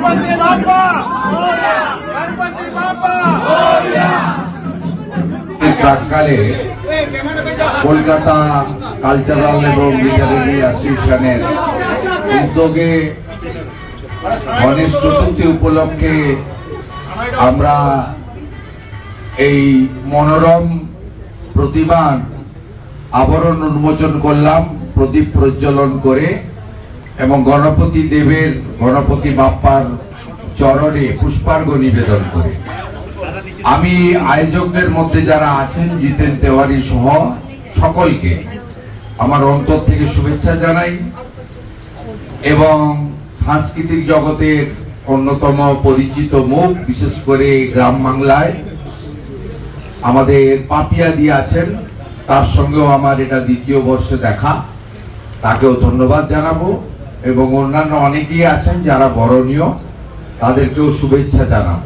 गणपती बाप्पा गणपती बाप्पा প্রাককালে কলকাতা কালচারাল এবং লিটারেরি অ্যাসোসিয়েশনের উদ্যোগে গণেশ চতুর্থী উপলক্ষে আমরা এই মনোরম প্রতিমার আবরণ উন্মোচন করলাম প্রদীপ প্রজ্বলন করে এবং গণপতি দেবের, গণপতি বাপ্পার চরণে পুষ্পার্ঘ নিবেদন করে। আমি আয়োজকদের মধ্যে যারা আছেন, জিতেন তেওয়ারি সহ সকলকে আমার অন্তর থেকে শুভেচ্ছা জানাই এবং সাংস্কৃতিক জগতের অন্যতম পরিচিত মুখ, বিশেষ করে গ্রাম বাংলায় আমাদের পাপিয়া দিয়ে আছেন। তার সঙ্গেও আমার এটা দ্বিতীয় বর্ষে দেখা। তাকেও ধন্যবাদ জানাব। এবং অন্যান্য অনেকেই আছেন যারা বরণীয়, তাদেরকেও শুভেচ্ছা জানাব।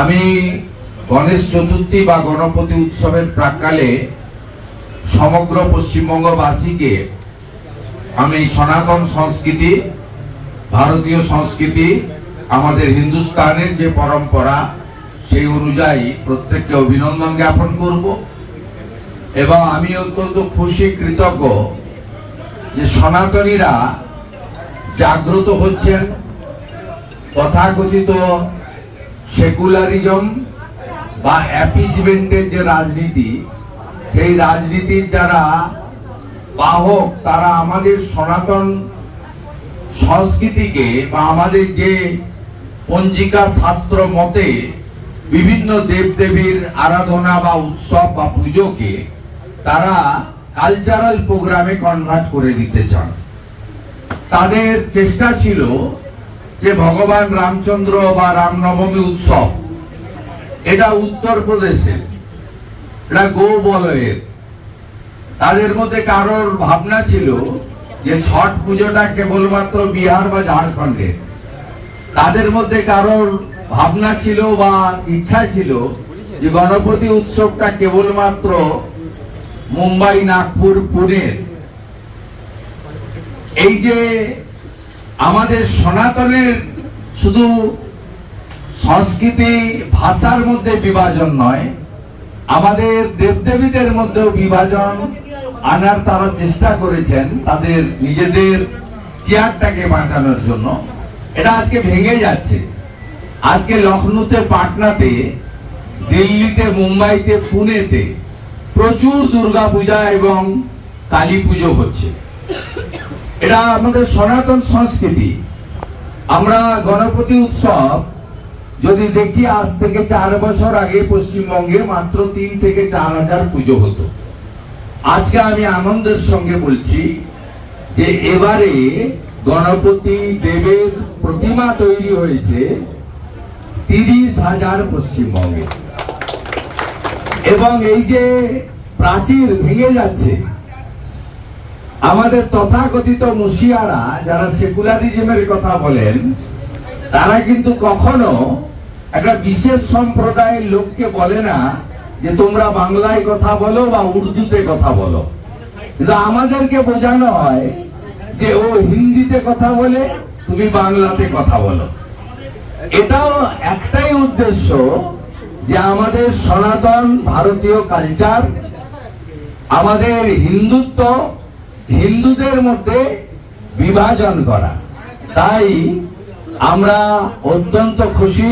আমি গণেশ চতুর্থী বা গণপতি উৎসবের প্রাককালে সমগ্র পশ্চিমবঙ্গবাসীকে আমি সনাতন সংস্কৃতি, ভারতীয় সংস্কৃতি, আমাদের হিন্দুস্তানের যে পরম্পরা, সেই অনুযায়ী প্রত্যেককে অভিনন্দন জ্ঞাপন করব এবং আমি অত্যন্ত খুশি, কৃতজ্ঞ যে সনাতনীরা জাগ্রত হচ্ছেন তথাকথিত সেকুলারিজম বা অ্যাপিজমেন্টের যে রাজনীতি, সেই রাজনীতির যারা বাহক, তারা আমাদের সনাতন সংস্কৃতিকে বা আমাদের যে পঞ্জিকা শাস্ত্র মতে বিভিন্ন দেবদেবীর আরাধনা বা উৎসব বা পুজোকে তারা কালচারাল প্রোগ্রামে কনভার্ট করে দিতে চান। তাদের চেষ্টা ছিল যে ভগবান রামচন্দ্র বা রামনবমী উৎসব, এটা উত্তরপ্রদেশে এটা গৌবলয়ের। তাদের মধ্যে কারোর ভাবনা ছিল যে ছট পুজোটা কেবলমাত্র বিহার বা ঝাড়খণ্ডের তাদের মধ্যে কারোর ভাবনা ছিল বা ইচ্ছা ছিল যে গণপতি উৎসবটা কেবলমাত্র মুম্বাই, নাগপুর, পুনের এই যে আমাদের সনাতনের শুধু সংস্কৃতি, ভাষার মধ্যে বিভাজন নয়, আমাদের দেবদেবীদের মধ্যেও বিভাজন, আনার তারা চেষ্টা করেছেন তাদের নিজেদের চেয়ারটাকে বাঁচানোর জন্য। এটা আজকে ভেঙে যাচ্ছে। আজকে লখনৌতে পাটনাতে, দিল্লিতে, মুম্বাইতে, পুনেতে প্রচুর দুর্গা পূজা এবং কালী পুজো হচ্ছে। এটা আমাদের সনাতন সংস্কৃতি। আমরা গণপতি উৎসব যদি দেখি, আজ থেকে চার বছর আগে পশ্চিমবঙ্গে মাত্র তিন থেকে চার হাজার পুজো হতো। আজকে আমি আনন্দের সঙ্গে বলছি যে এবারে গণপতি দেবের প্রতিমা তৈরি হয়েছে তিরিশ হাজার পশ্চিমবঙ্গে। এবং এই যে প্রাচীর ভেঙে যাচ্ছে আমাদের তথাকথিত মুশিয়ারা যারা সেকুলারিজমের কথা বলেন, তারা কিন্তু কখনো একটা বিশেষ সম্প্রদায়ের লোককে বলে না যে তোমরা বাংলায় কথা বলো বা উর্দুতে কথা বলো। কিন্তু আমাদেরকে বোঝানো হয় যে ও হিন্দিতে কথা বলে, তুমি বাংলাতে কথা বলো। এটাও একটাই উদ্দেশ্য যে আমাদের সনাতন ভারতীয় কালচার আমাদের হিন্দুত্ব হিন্দুদের মধ্যে বিভাজন করা। তাই আমরা অত্যন্ত খুশি,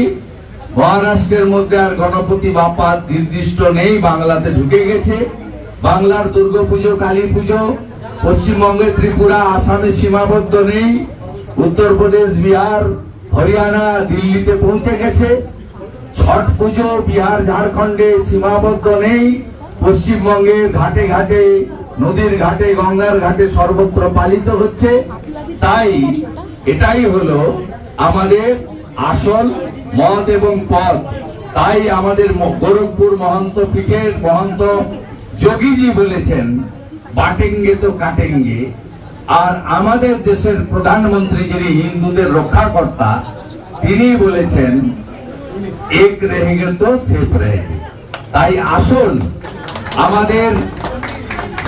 মহারাষ্ট্রের মধ্যে আর গণপতি বাপ্পা নির্দিষ্ট নেই, বাংলাতে ঢুকে গেছে। বাংলার দুর্গাপুজো কালী পুজো পশ্চিমবঙ্গে ত্রিপুরা, আসামে সীমাবদ্ধ নেই, উত্তরপ্রদেশ, বিহার, হরিয়ানা, দিল্লিতে পৌঁছে গেছে। ছট পুজো, বিহার, ঝাড়খণ্ডে সীমাবদ্ধ নেই, পশ্চিমবঙ্গে ঘাটে ঘাটে নদীর ঘাটে, গঙ্গার ঘাটে সর্বত্র পালিত হচ্ছে। তাই এটাই হলো আমাদের আসল মত এবং পথ। তাই আমাদের গোরখপুর মহন্ত পীঠের মহন্ত যোগীজি বলেছেন, বাটেঙ্গে তো কাটেঙ্গে। আর আমাদের দেশের প্রধানমন্ত্রী যিনি হিন্দুদের রক্ষাকর্তা, তিনি বলেছেন, এক রেহেগে তো সেফ রেহেগে তাই আসুন আমাদের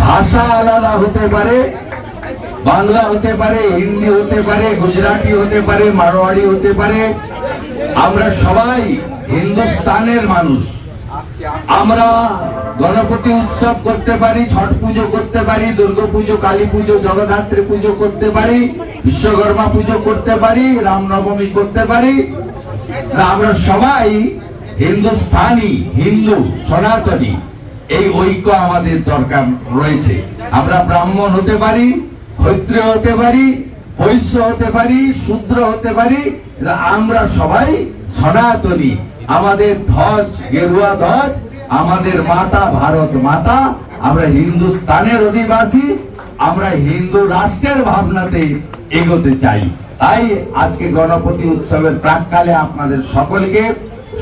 ভাষা আলাদা হতে পারে, বাংলা হতে পারে, হিন্দি হতে পারে, গুজরাটি হতে পারে, মারোয়াড়ি হতে পারে। আমরা সবাই হিন্দুস্তানের মানুষ। আমরা গণপতি উৎসব করতে পারি, ছট পুজো করতে পারি, দুর্গা পুজো, কালী পুজো, জগদ্ধাত্রী পুজো করতে পারি, বিশ্বকর্মা পুজো করতে পারি, রামনবমী করতে পারি। আমরা সবাই হিন্দুস্তানি, হিন্দু, সনাতনী। এই ঐক্য আমাদের দরকার রয়েছে। আমরা ব্রাহ্মণ হতে পারি, ক্ষত্রিয় হতে পারি, বৈশ্য হতে পারি, শূদ্র হতে পারি আমরা সবাই সনাতনী। আমাদের ধ্বজ, গেরুয়া ধ্বজ, আমাদের মাতা, ভারত মাতা, আমরা হিন্দুস্তানের অধিবাসী, আমরা হিন্দু রাষ্ট্রের ভাবনাতে এগোতে চাই। তাই আজকে গণপতি উৎসবের প্রাককালে আপনাদের সকলকে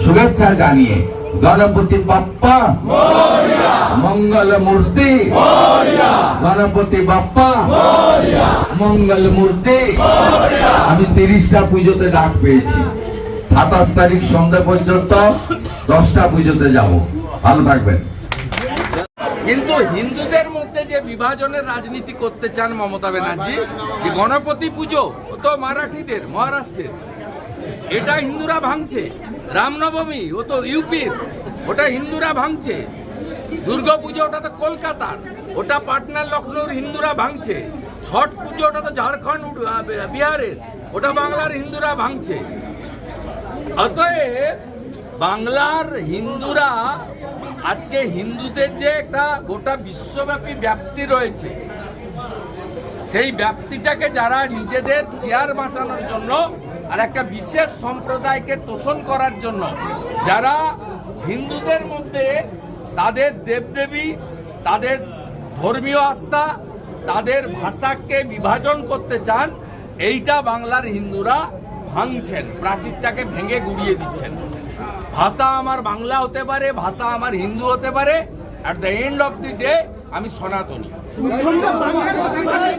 শুভেচ্ছা জানিয়ে, গণপতি বাপ্পা! মঙ্গল মূর্তি। গণপতি বাপ্পা। মঙ্গল মূর্তি। আমি তিরিশটা পুজোতে ডাক পেয়েছি। সাতাশ তারিখ সন্ধ্যা পর্যন্ত দশটা পুজোতে যাব। ভালো থাকবেন। কিন্তু হিন্দুদের মধ্যে যে বিভাজনের রাজনীতি করতে চান মমতা ব্যানার্জি যে গণপতি পুজো? ও তো মারাঠিদের মহারাষ্ট্রের। এটা হিন্দুরা ভাঙছে। রামনবমী ও তো ইউপির। ওটা হিন্দুরা ভাঙছে। দুর্গা পুজো ওটা তো কলকাতার। ওটা পাটনার লখনৌর হিন্দুরা ভাঙছে। ছট পুজো ওটা তো ঝাড়খণ্ড বিহারের। ওটা বাংলার হিন্দুরা ভাঙছে। অতএব বাংলার হিন্দুরা আজকে হিন্দুদের যে একটা গোটা বিশ্বব্যাপী ব্যাপ্তি রয়েছে, সেই ব্যাপ্তিটাকে যারা নিজেদের চেয়ার বাঁচানোর জন্য আর একটা বিশেষ সম্প্রদায়কে তোষণ করার জন্য, যারা হিন্দুদের মধ্যে তাদের দেবদেবী, তাদের ধর্মীয় আস্থা, তাদের ভাষাকে বিভাজন করতে চান, এইটা বাংলার হিন্দুরা ভাঙছেন, প্রাচীরটাকে ভেঙে গুড়িয়ে দিচ্ছেন। ভাষা আমার বাংলা হতে পারে, ভাষা আমার হিন্দু হতে পারে at the end of the day আমি সনাতনী।